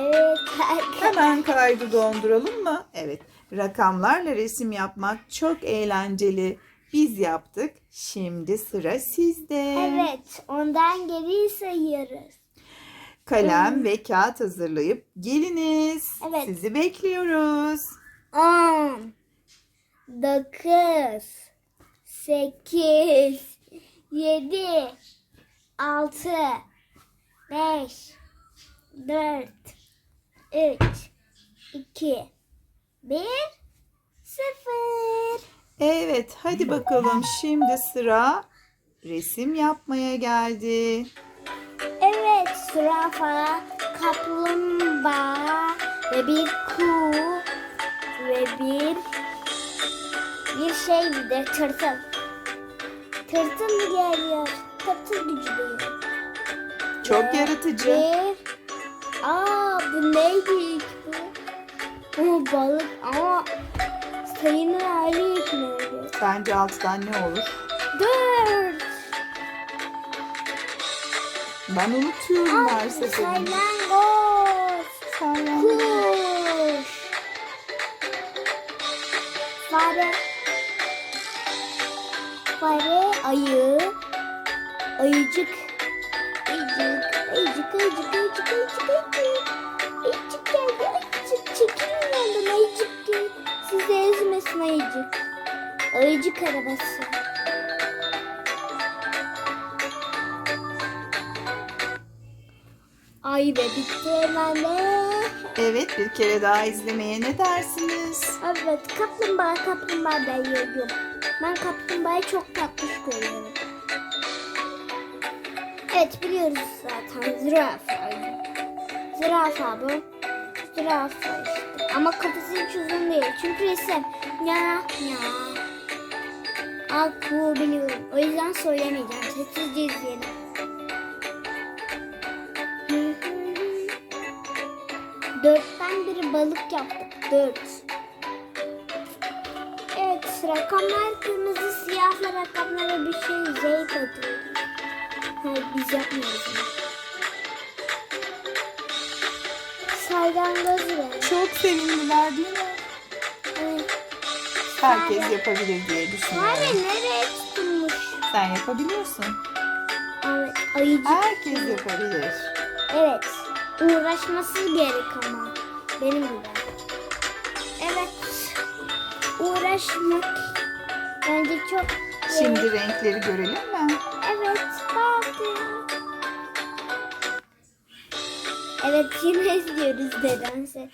Evet arkadaşlar. Hemen kaydı donduralım mı? Evet. Rakamlarla resim yapmak çok eğlenceli. Biz yaptık. Şimdi sıra sizde. Evet ondan geri sayıyoruz. Kalem ve kağıt hazırlayıp geliniz. Evet. Sizi bekliyoruz. 10 9 8 7 6 5 4 3 2 1 0 Evet, hadi bakalım. Şimdi sıra resim yapmaya geldi. Evet zürafa, kaplumbağa ve bir kuğu ve bir bir şey bir de tırtıl. Tırtıl geliyor? Tırtıl gücü Çok Ve yaratıcı. Bir... Aa bu neydi ilk bu? Bu balık ama sayının hali neydi? Bence alttan ne olur? Dört. Ben unutuyorum her seferinde. Salyangoz. Salyangoz. Kuş. Fare. Fare, ayı. Ayıcık, ayıcık, ayıcık, ayıcık, ayıcık, ayıcık. Ayıcık Ayıcık arabası. Ay be bitti hemen de. Evet, bir kere daha izlemeye ne dersiniz? Evet, kaplumbağa kaplumbağa ben yiyorum. Ben kaplumbağayı çok tatlış görüyorum. Evet biliyoruz zaten zürafa. Zürafa bu. Zürafa işte. Ama kafası hiç uzun değil. Çünkü resim. Ya ya. Aku biliyorum. O yüzden söylemeyeceğim. Sessizce izleyelim. Dörtten biri balık yaptık. Dört. Evet rakamlar kırmızı siyahla rakamlara bir şey zeyt atıyoruz. Hayır biz yapmıyoruz. Salyangoz var. Çok sevindiler değil mi? Evet. Herkes yapabilir diye düşünüyorum. nereye tutulmuş? Sen yapabiliyorsun. Evet ayıcık. Herkes yapabilir. Evet. Uğraşması gerek ama. Benim gibi. Evet. Uğraşmak bence çok Şimdi gerek. renkleri görelim mi? Evet. Bakın. Evet yine izliyoruz nedense.